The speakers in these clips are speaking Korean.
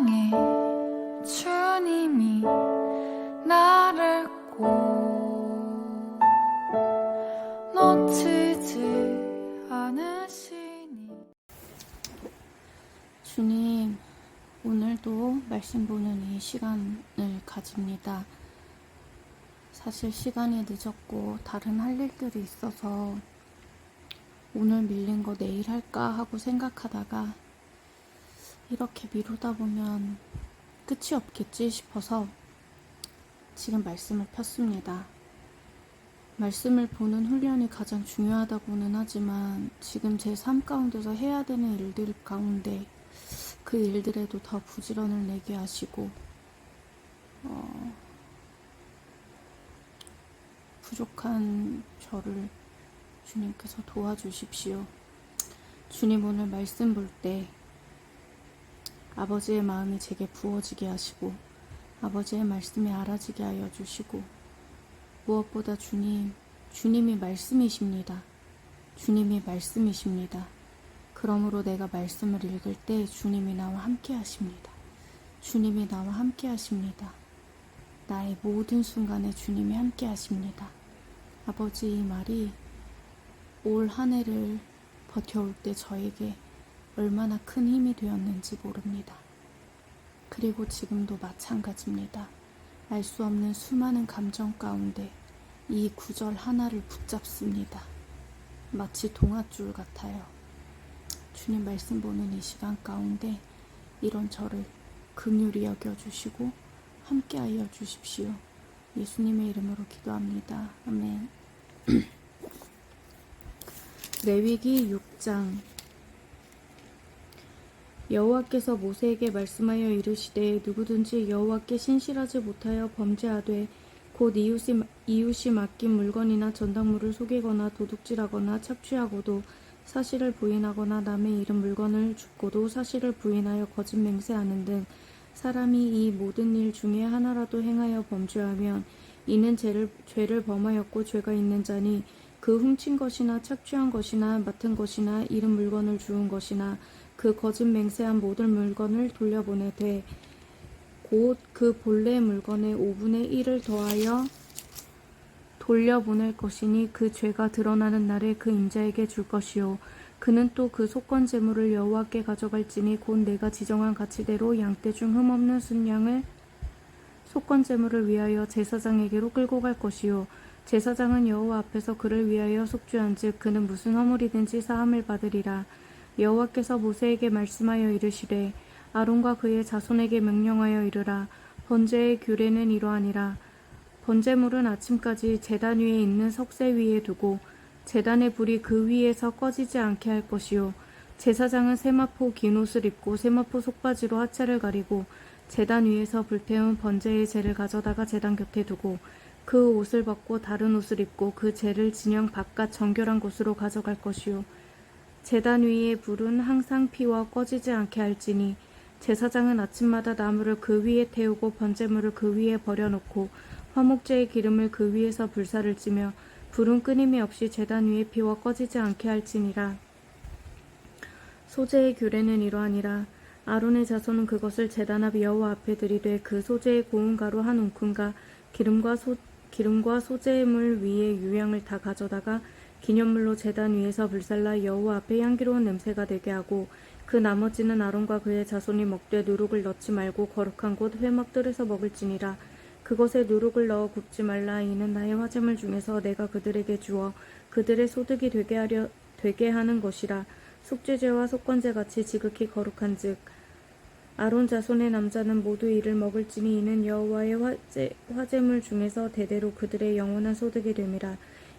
향해 주님이 나를 꼭 놓치지 않으시니 주님, 오늘도 말씀 보는 이 시간을 가집니다. 사실 시간이 늦었고 다른 할 일들이 있어서 오늘 밀린 거 내일 할까 하고 생각하다가 이렇게 미루다 보면 끝이 없겠지 싶어서 지금 말씀을 폈습니다. 말씀을 보는 훈련이 가장 중요하다고는 하지만 지금 제 삶 가운데서 해야 되는 일들 가운데 그 일들에도 더 부지런을 내게 하시고 어, 부족한 저를 주님께서 도와주십시오. 주님 오늘 말씀 볼때 아버지의 마음이 제게 부어지게 하시고 아버지의 말씀이 알아지게 하여 주시고 무엇보다 주님, 주님이 말씀이십니다. 주님이 말씀이십니다. 그러므로 내가 말씀을 읽을 때 주님이 나와 함께 하십니다. 주님이 나와 함께 하십니다. 나의 모든 순간에 주님이 함께 하십니다. 아버지 이 말이 올 한 해를 버텨올 때 저에게 얼마나 큰 힘이 되었는지 모릅니다. 그리고 지금도 마찬가지입니다. 알 수 없는 수많은 감정 가운데 이 구절 하나를 붙잡습니다. 마치 동아줄 같아요. 주님 말씀 보는 이 시간 가운데 이런 저를 긍휼히 여겨주시고 함께하여 주십시오. 예수님의 이름으로 기도합니다. 아멘. 레위기 6장 여호와께서 모세에게 말씀하여 이르시되 누구든지 여호와께 신실하지 못하여 범죄하되 곧 이웃이, 이웃이 맡긴 물건이나 전당물을 속이거나 도둑질하거나 착취하고도 사실을 부인하거나 남의 잃은 물건을 줍고도 사실을 부인하여 거짓 맹세하는 등 사람이 이 모든 일 중에 하나라도 행하여 범죄하면 이는 죄를, 죄를 범하였고 죄가 있는 자니 그 훔친 것이나 착취한 것이나 맡은 것이나 잃은 물건을 주운 것이나 그 거짓 맹세한 모든 물건을 돌려보내되 곧 그 본래 물건의 5분의 1을 더하여 돌려보낼 것이니 그 죄가 드러나는 날에 그 임자에게 줄 것이요. 그는 또 그 속건 제물을 여호와께 가져갈지니 곧 내가 지정한 가치대로 양떼 중 흠없는 순양을 속건 제물을 위하여 제사장에게로 끌고 갈 것이요. 제사장은 여호와 앞에서 그를 위하여 속죄한즉 그는 무슨 허물이든지 사함을 받으리라 여호와께서 모세에게 말씀하여 이르시되 아론과 그의 자손에게 명령하여 이르라. 번제의 규례는 이러하니라. 번제물은 아침까지 제단 위에 있는 석쇠 위에 두고 제단의 불이 그 위에서 꺼지지 않게 할 것이요. 제사장은 세마포 긴 옷을 입고 세마포 속바지로 하체를 가리고 제단 위에서 불태운 번제의 재를 가져다가 제단 곁에 두고 그 옷을 벗고 다른 옷을 입고 그 재를 진영 바깥 정결한 곳으로 가져갈 것이요 제단 위의 불은 항상 피워 꺼지지 않게 할지니 제사장은 아침마다 나무를 그 위에 태우고 번제물을 그 위에 버려놓고 화목제의 기름을 그 위에서 불사를 찌며 불은 끊임이 없이 제단 위에 피워 꺼지지 않게 할지니라. 소재의 규례는 이러하니라. 아론의 자손은 그것을 제단 앞 여호와 앞에 들이되 그 소재의 고운 가루 한 움큼과 기름과 소 기름과 소재물 위에 유향을 다 가져다가 기념물로 제단 위에서 불살라 여호와 앞에 향기로운 냄새가 되게 하고 그 나머지는 아론과 그의 자손이 먹되 누룩을 넣지 말고 거룩한 곳 회막들에서 먹을지니라. 그것에 누룩을 넣어 굽지 말라. 이는 나의 화재물 중에서 내가 그들에게 주어 그들의 소득이 되게 하려 되게 하는 것이라. 속죄제와 속건제 같이 지극히 거룩한즉 아론 자손의 남자는 모두 이를 먹을지니 이는 여호와의 화제, 화제물 중에서 대대로 그들의 영원한 소득이 됨이라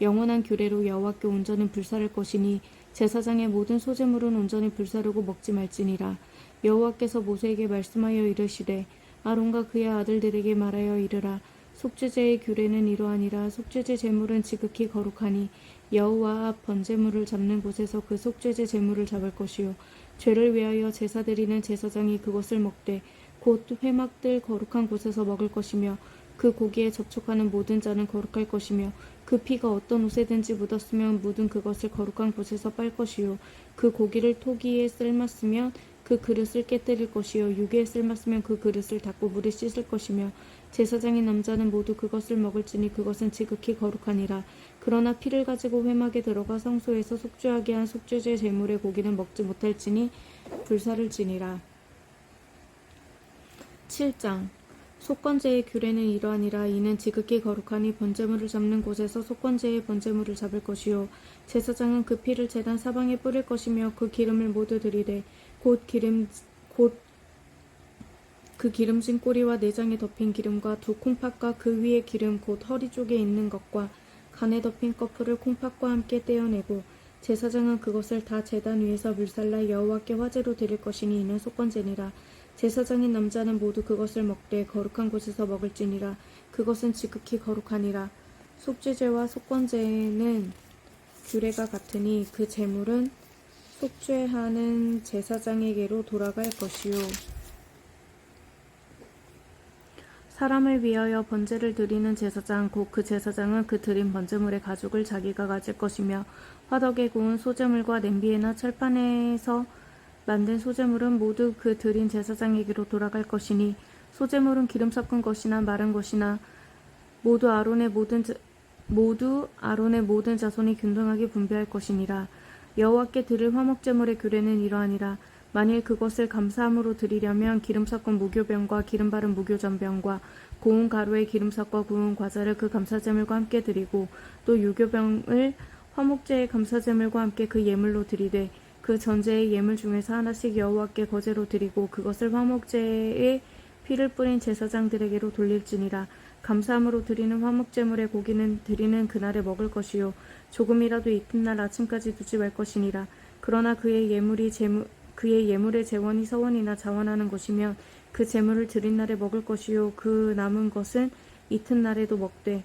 영원한 규례로 여호와께 온전히 불사를 것이니 제사장의 모든 소재물은 온전히 불사르고 먹지 말지니라. 여호와께서 모세에게 말씀하여 이르시되 아론과 그의 아들들에게 말하여 이르라 속죄제의 규례는 이러하니라 속죄제 제물은 지극히 거룩하니 여호와 앞 번제물을 잡는 곳에서 그 속죄제 제물을 잡을 것이요 죄를 위하여 제사 드리는 제사장이 그것을 먹되 곧 회막들 거룩한 곳에서 먹을 것이며 그 고기에 접촉하는 모든 자는 거룩할 것이며 그 피가 어떤 옷에든지 묻었으면 묻은 그것을 거룩한 곳에서 빨 것이요. 그 고기를 토기에 삶았으면 그 그릇을 깨뜨릴 것이요. 유기에 삶았으면 그 그릇을 닦고 물에 씻을 것이며 제사장인 남자는 모두 그것을 먹을지니 그것은 지극히 거룩하니라. 그러나 피를 가지고 회막에 들어가 성소에서 속죄하게 한 속죄제 제물의 고기는 먹지 못할지니 불사를 지니라. 7장 속건제의 규례는 이러하니라. 이는 지극히 거룩하니 번제물을 잡는 곳에서 속건제의 번제물을 잡을 것이요. 제사장은 그 피를 제단 사방에 뿌릴 것이며 그 기름을 모두 들이되 곧 기름 곧 그 기름진 꼬리와 내장에 덮인 기름과 두 콩팥과 그 위에 기름 곧 허리 쪽에 있는 것과 간에 덮인 꺼풀을 콩팥과 함께 떼어내고 제사장은 그것을 다 제단 위에서 불살라 여호와께 화제로 드릴 것이니 이는 속건제니라 제사장인 남자는 모두 그것을 먹되 거룩한 곳에서 먹을지니라. 그것은 지극히 거룩하니라. 속죄제와 속건제는 규례가 같으니 그 제물은 속죄하는 제사장에게로 돌아갈 것이요. 사람을 위하여 번제를 드리는 제사장 곧 그 제사장은 그 드린 번제물의 가죽을 자기가 가질 것이며 화덕에 구운 소제물과 냄비에나 철판에서 만든 소제물은 모두 그 드린 제사장에게로 돌아갈 것이니 소제물은 기름 섞은 것이나 마른 것이나 모두 아론의 모든 자, 모두 아론의 모든 자손이 균등하게 분배할 것이니라. 여호와께 드릴 화목제물의 규례는 이러하니라. 만일 그것을 감사함으로 드리려면 기름 섞은 무교병과 기름 바른 무교전병과 고운 가루에 기름 섞어 구운 과자를 그 감사제물과 함께 드리고 또 유교병을 화목제의 감사제물과 함께 그 예물로 드리되 그 전제의 예물 중에서 하나씩 여호와께 거제로 드리고 그것을 화목제에 피를 뿌린 제사장들에게로 돌릴지니라. 감사함으로 드리는 화목제물의 고기는 드리는 그날에 먹을 것이요. 조금이라도 이튿날 아침까지 두지 말 것이니라. 그러나 그의 예물이 제물 그의 예물의 재원이 서원이나 자원하는 것이면 그 재물을 드린 날에 먹을 것이요. 그 남은 것은 이튿날에도 먹되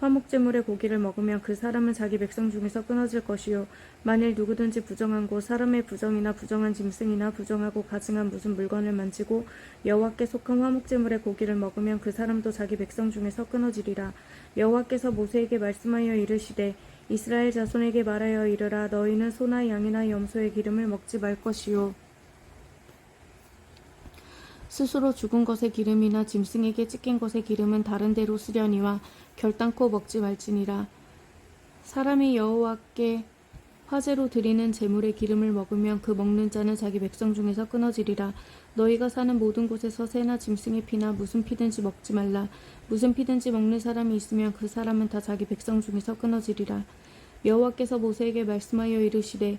화목제물의 고기를 먹으면 그 사람은 자기 백성 중에서 끊어질 것이요. 만일 누구든지 부정한 곳 사람의 부정이나 부정한 짐승이나 부정하고 가증한 무슨 물건을 만지고 여호와께 속한 화목제물의 고기를 먹으면 그 사람도 자기 백성 중에서 끊어지리라. 여호와께서 모세에게 말씀하여 이르시되 이스라엘 자손에게 말하여 이르라. 너희는 소나 양이나 염소의 기름을 먹지 말 것이요 스스로 죽은 것의 기름이나 짐승에게 찢긴 것의 기름은 다른 데로 쓰려니와 결단코 먹지 말지니라. 사람이 여호와께 화제로 드리는 제물의 기름을 먹으면 그 먹는 자는 자기 백성 중에서 끊어지리라. 너희가 사는 모든 곳에서 새나 짐승의 피나 무슨 피든지 먹지 말라. 무슨 피든지 먹는 사람이 있으면 그 사람은 다 자기 백성 중에서 끊어지리라. 여호와께서 모세에게 말씀하여 이르시되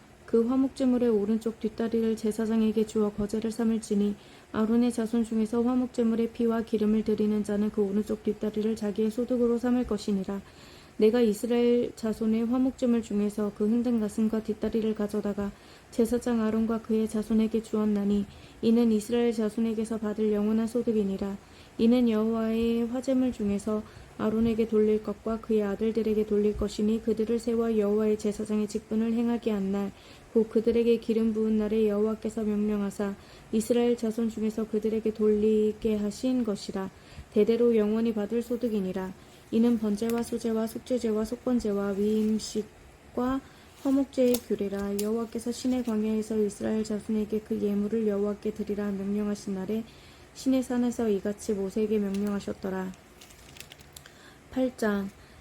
그 화목제물의 오른쪽 뒷다리를 제사장에게 주어 거제를 삼을지니 아론의 자손 중에서 화목제물의 피와 기름을 드리는 자는 그 오른쪽 뒷다리를 자기의 소득으로 삼을 것이니라. 내가 이스라엘 자손의 화목제물 중에서 그 흔든 가슴과 뒷다리를 가져다가 제사장 아론과 그의 자손에게 주었나니 이는 이스라엘 자손에게서 받을 영원한 소득이니라. 이는 여호와의 화제물 중에서 아론에게 돌릴 것과 그의 아들들에게 돌릴 것이니 그들을 세워 여호와의 제사장의 직분을 행하게 한 날 곧 그들에게 기름 부은 날에 여호와께서 명령하사 이스라엘 자손 중에서 그들에게 돌리게 하신 것이라. 대대로 영원히 받을 소득이니라. 이는 번제와 소제와 속죄제와 속번제와 위임식과 화목제의 규례라. 여호와께서 신의 광야에서 이스라엘 자손에게 그 예물을 여호와께 드리라 명령하신 날에 신의 산에서 이같이 모세에게 명령하셨더라. 8장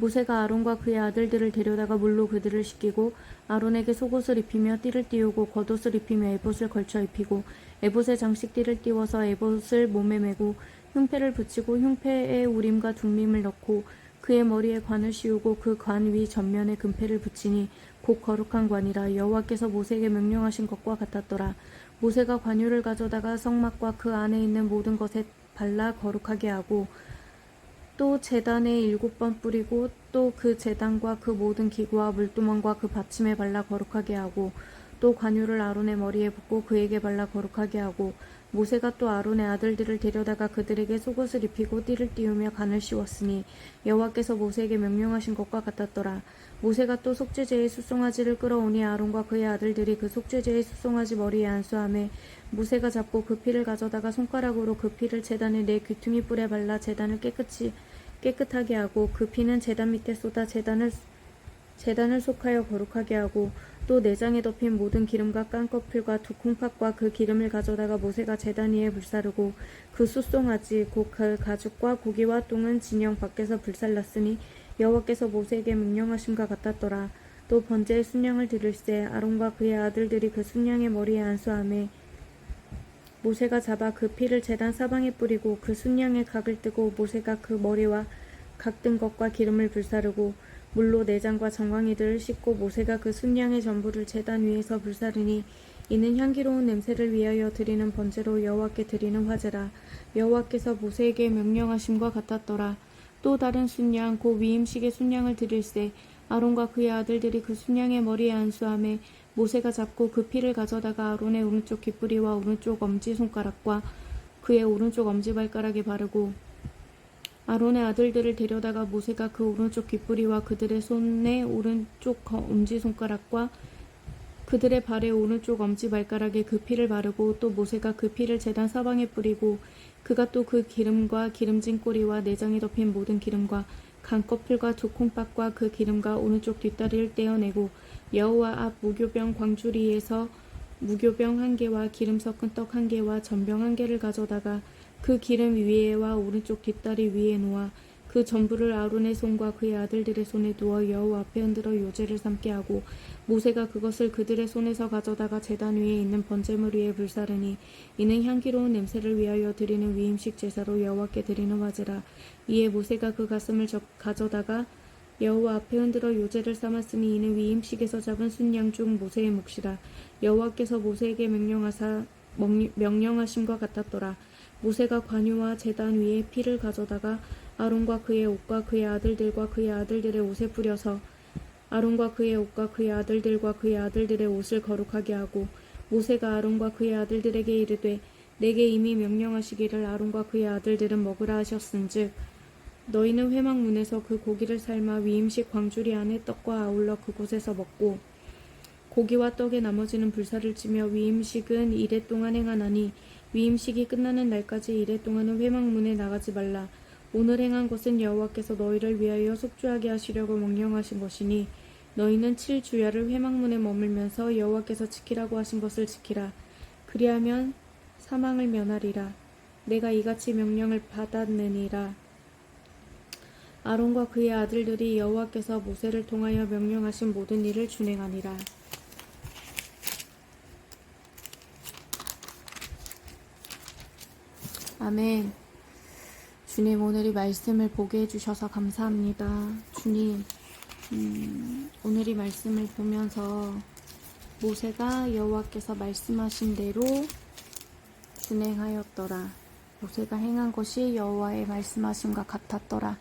모세가 아론과 그의 아들들을 데려다가 물로 그들을 씻기고 아론에게 속옷을 입히며 띠를 띄우고 겉옷을 입히며 에봇을 걸쳐 입히고 에봇에 장식띠를 띄워서 에봇을 몸에 메고 흉패를 붙이고 흉패에 우림과 둠밈을 넣고 그의 머리에 관을 씌우고 그 관 위 전면에 금패를 붙이니 곧 거룩한 관이라 여호와께서 모세에게 명령하신 것과 같았더라. 모세가 관유를 가져다가 성막과 그 안에 있는 모든 것에 발라 거룩하게 하고 또 제단에 일곱 번 뿌리고 또그 제단과 그 모든 기구와 물두멍과 그 받침에 발라 거룩하게 하고 또 관유를 아론의 머리에 붓고 그에게 발라 거룩하게 하고 모세가 또 아론의 아들들을 데려다가 그들에게 속옷을 입히고 띠를 띄우며 간을 씌웠으니 여호와께서 모세에게 명령하신 것과 같았더라. 모세가 또 속죄제의 수송아지를 끌어오니 아론과 그의 아들들이 그 속죄제의 수송아지 머리에 안수함에 모세가 잡고 그 피를 가져다가 손가락으로 그 피를 제단의 네 귀퉁이 뿔에 발라 제단을 깨끗이 깨끗하게 하고 그 피는 제단 밑에 쏟아 제단을 제단을 속하여 거룩하게 하고 또 내장에 덮인 모든 기름과 깐꺼풀과 두 콩팥과 그 기름을 가져다가 모세가 제단 위에 불사르고 그 숫송아지 곧 그 가죽과 고기와 똥은 진영 밖에서 불살랐으니 여호와께서 모세에게 명령하심과 같았더라. 또 번제의 순양을 드릴세 아론과 그의 아들들이 그 순양의 머리에 안수하매 모세가 잡아 그 피를 제단 사방에 뿌리고 그 순양의 각을 뜨고 모세가 그 머리와 각든 것과 기름을 불사르고 물로 내장과 정광이들을 씻고 모세가 그 순양의 전부를 제단 위에서 불사르니 이는 향기로운 냄새를 위하여 드리는 번제로 여호와께 드리는 화제라. 여호와께서 모세에게 명령하심과 같았더라. 또 다른 순양 곧 위임식의 순양을 드릴세 아론과 그의 아들들이 그 순양의 머리에 안수함에 모세가 잡고 그 피를 가져다가 아론의 오른쪽 귓뿌리와 오른쪽 엄지 손가락과 그의 오른쪽 엄지 발가락에 바르고 아론의 아들들을 데려다가 모세가 그 오른쪽 귓뿌리와 그들의 손의 오른쪽 거- 엄지손가락과 그들의 발의 오른쪽 엄지발가락에 그 피를 바르고 또 모세가 그 피를 제단 사방에 뿌리고 그가 또 그 기름과 기름진 꼬리와 내장에 덮인 모든 기름과 간꺼풀과 두 콩팥과 그 기름과 오른쪽 뒷다리를 떼어내고 여호와 앞 무교병 광주리에서 무교병 한 개와 기름 섞은 떡 한 개와 전병 한 개를 가져다가 그 기름 위에와 오른쪽 뒷다리 위에 놓아 그 전부를 아론의 손과 그의 아들들의 손에 두어 여호와 앞에 흔들어 요제를 삼게 하고 모세가 그것을 그들의 손에서 가져다가 제단 위에 있는 번제물 위에 불사르니 이는 향기로운 냄새를 위하여 드리는 위임식 제사로 여호와께 드리는 화제라. 이에 모세가 그 가슴을 적- 가져다가 여호와 앞에 흔들어 요제를 삼았으니 이는 위임식에서 잡은 순양 중 모세의 몫이라. 여호와께서 모세에게 명령하사 명- 명령하심과 같았더라. 모세가 관유와 제단 위에 피를 가져다가 아론과 그의 옷과 그의 아들들과 그의 아들들의 옷에 뿌려서 아론과 그의 옷과 그의 아들들과 그의 아들들의 옷을 거룩하게 하고 모세가 아론과 그의 아들들에게 이르되 내게 이미 명령하시기를 아론과 그의 아들들은 먹으라 하셨은즉 너희는 회막문에서 그 고기를 삶아 위임식 광주리 안에 떡과 아울러 그곳에서 먹고 고기와 떡의 나머지는 불사를 찌며 위임식은 이래 동안 행하나니 위임식이 끝나는 날까지 이래 동안은 회막문에 나가지 말라 오늘 행한 것은 여호와께서 너희를 위하여 속죄하게 하시려고 명령하신 것이니 너희는 칠 주야를 회막문에 머물면서 여호와께서 지키라고 하신 것을 지키라. 그리하면 사망을 면하리라. 내가 이같이 명령을 받았느니라. 아론과 그의 아들들이 여호와께서 모세를 통하여 명령하신 모든 일을 준행하니라. 아멘. 주님 오늘 이 말씀을 보게 해주셔서 감사합니다. 주님, 음, 오늘 이 말씀을 보면서 모세가 여호와께서 말씀하신 대로 준행하였더라. 모세가 행한 것이 여호와의 말씀하심과 같았더라.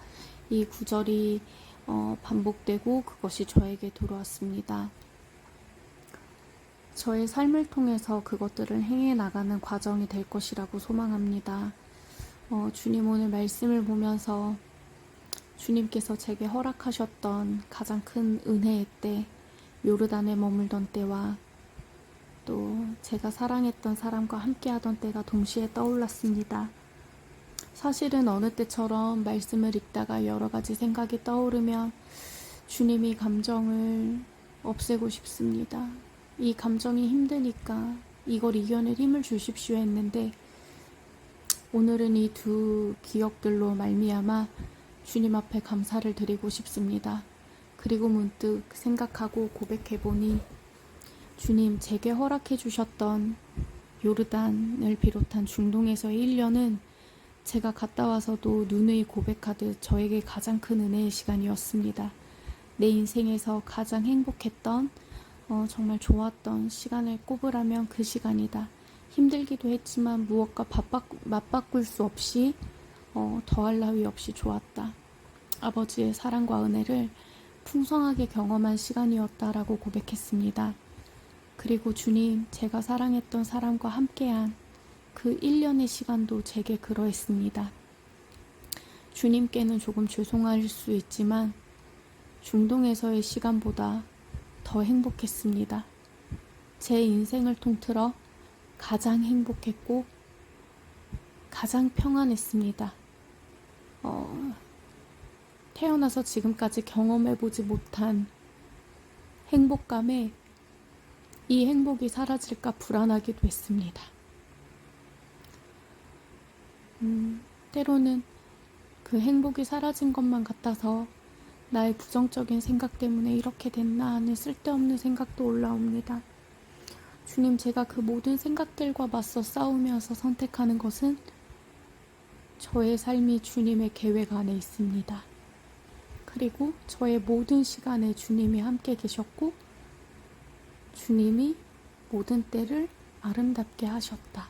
이 구절이 어, 반복되고 그것이 저에게 들어왔습니다. 저의 삶을 통해서 그것들을 행해 나가는 과정이 될 것이라고 소망합니다. 어, 주님 오늘 말씀을 보면서 주님께서 제게 허락하셨던 가장 큰 은혜의 때, 요르단에 머물던 때와 또 제가 사랑했던 사람과 함께하던 때가 동시에 떠올랐습니다. 사실은 어느 때처럼 말씀을 읽다가 여러 가지 생각이 떠오르면 주님이 감정을 없애고 싶습니다. 이 감정이 힘드니까 이걸 이겨낼 힘을 주십시오 했는데 오늘은 이 두 기억들로 말미암아 주님 앞에 감사를 드리고 싶습니다. 그리고 문득 생각하고 고백해 보니 주님 제게 허락해 주셨던 요르단을 비롯한 중동에서의 1년은 제가 갔다 와서도 누누이 고백하듯 저에게 가장 큰 은혜의 시간이었습니다. 내 인생에서 가장 행복했던 어, 정말 좋았던 시간을 꼽으라면 그 시간이다. 힘들기도 했지만 무엇과 맞바꿀 수 없이 어, 더할 나위 없이 좋았다. 아버지의 사랑과 은혜를 풍성하게 경험한 시간이었다라고 고백했습니다. 그리고 주님, 제가 사랑했던 사람과 함께한 그 1년의 시간도 제게 그러했습니다. 주님께는 조금 죄송할 수 있지만 중동에서의 시간보다 더 행복했습니다. 제 인생을 통틀어 가장 행복했고 가장 평안했습니다. 어, 태어나서 지금까지 경험해보지 못한 행복감에 이 행복이 사라질까 불안하기도 했습니다. 음, 때로는 그 행복이 사라진 것만 같아서 나의 부정적인 생각 때문에 이렇게 됐나 하는 쓸데없는 생각도 올라옵니다. 주님, 제가 그 모든 생각들과 맞서 싸우면서 선택하는 것은 저의 삶이 주님의 계획 안에 있습니다. 그리고 저의 모든 시간에 주님이 함께 계셨고, 주님이 모든 때를 아름답게 하셨다.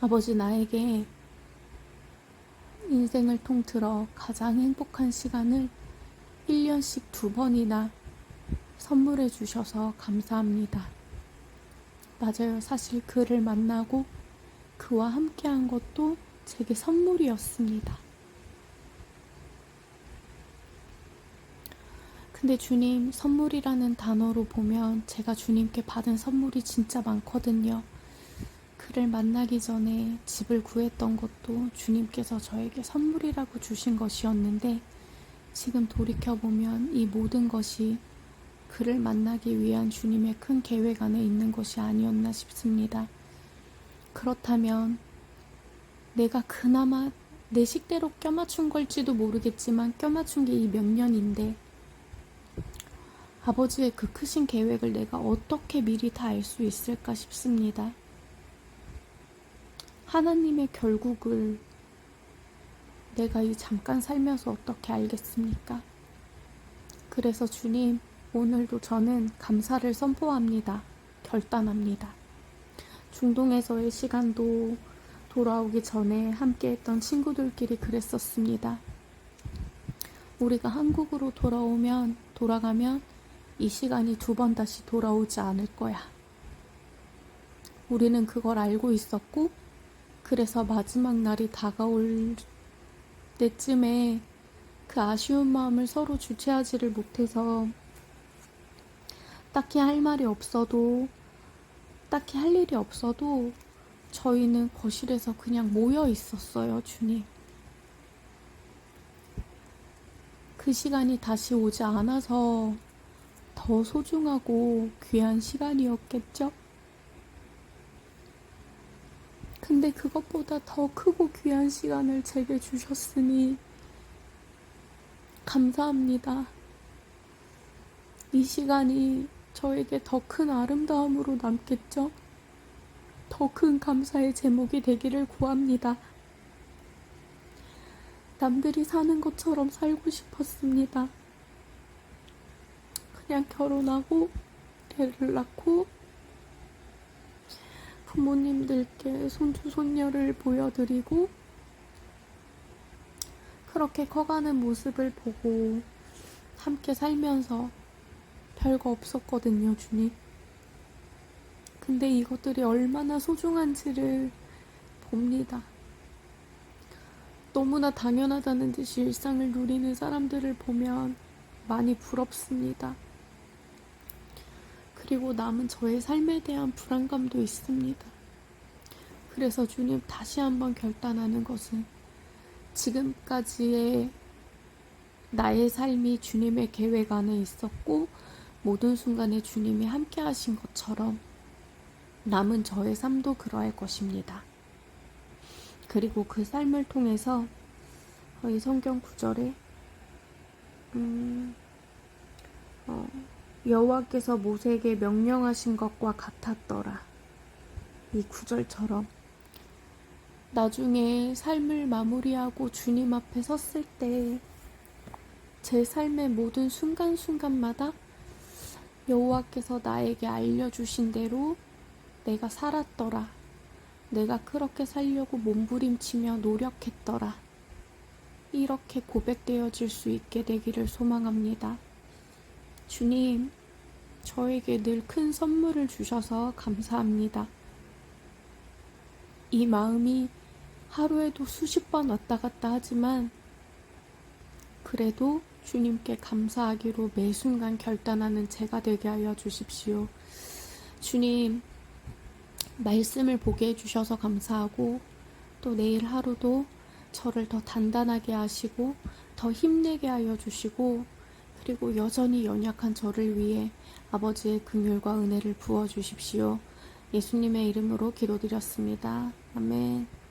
아버지, 나에게 인생을 통틀어 가장 행복한 시간을 1년씩 두 번이나 선물해 주셔서 감사합니다. 맞아요. 사실 그를 만나고 그와 함께 한 것도 제게 선물이었습니다. 근데 주님, 선물이라는 단어로 보면 제가 주님께 받은 선물이 진짜 많거든요. 그를 만나기 전에 집을 구했던 것도 주님께서 저에게 선물이라고 주신 것이었는데 지금 돌이켜보면 이 모든 것이 그를 만나기 위한 주님의 큰 계획 안에 있는 것이 아니었나 싶습니다. 그렇다면 내가 그나마 내 식대로 껴맞춘 걸지도 모르겠지만 껴맞춘 게 이 몇 년인데 아버지의 그 크신 계획을 내가 어떻게 미리 다 알 수 있을까 싶습니다. 하나님의 결국을 내가 이 잠깐 살면서 어떻게 알겠습니까? 그래서 주님, 오늘도 저는 감사를 선포합니다. 결단합니다. 중동에서의 시간도 돌아오기 전에 함께 했던 친구들끼리 그랬었습니다. 우리가 한국으로 돌아오면, 돌아가면 이 시간이 두 번 다시 돌아오지 않을 거야. 우리는 그걸 알고 있었고, 그래서 마지막 날이 다가올 때쯤에 그 아쉬운 마음을 서로 주체하지를 못해서 딱히 할 말이 없어도 딱히 할 일이 없어도 저희는 거실에서 그냥 모여 있었어요, 주님. 그 시간이 다시 오지 않아서 더 소중하고 귀한 시간이었겠죠? 근데 그것보다 더 크고 귀한 시간을 제게 주셨으니 감사합니다. 이 시간이 저에게 더 큰 아름다움으로 남겠죠? 더 큰 감사의 제목이 되기를 구합니다. 남들이 사는 것처럼 살고 싶었습니다. 그냥 결혼하고 애를 낳고 부모님들께 손주 손녀를 보여드리고 그렇게 커가는 모습을 보고 함께 살면서 별거 없었거든요, 주님. 근데 이것들이 얼마나 소중한지를 봅니다. 너무나 당연하다는 듯이 일상을 누리는 사람들을 보면 많이 부럽습니다. 그리고 남은 저의 삶에 대한 불안감도 있습니다. 그래서 주님 다시 한번 결단하는 것은 지금까지의 나의 삶이 주님의 계획 안에 있었고 모든 순간에 주님이 함께 하신 것처럼 남은 저의 삶도 그러할 것입니다. 그리고 그 삶을 통해서 이 성경 구절에 음, 어, 여호와께서 모세에게 명령하신 것과 같았더라. 이 구절처럼 나중에 삶을 마무리하고 주님 앞에 섰을 때 제 삶의 모든 순간순간마다 여호와께서 나에게 알려주신 대로 내가 살았더라. 내가 그렇게 살려고 몸부림치며 노력했더라. 이렇게 고백되어질 수 있게 되기를 소망합니다. 주님, 저에게 늘 큰 선물을 주셔서 감사합니다. 이 마음이 하루에도 수십 번 왔다 갔다 하지만 그래도 주님께 감사하기로 매 순간 결단하는 제가 되게 하여 주십시오. 주님, 말씀을 보게 해주셔서 감사하고 또 내일 하루도 저를 더 단단하게 하시고 더 힘내게 하여 주시고 그리고 여전히 연약한 저를 위해 아버지의 긍휼과 은혜를 부어 주십시오. 예수님의 이름으로 기도드렸습니다. 아멘.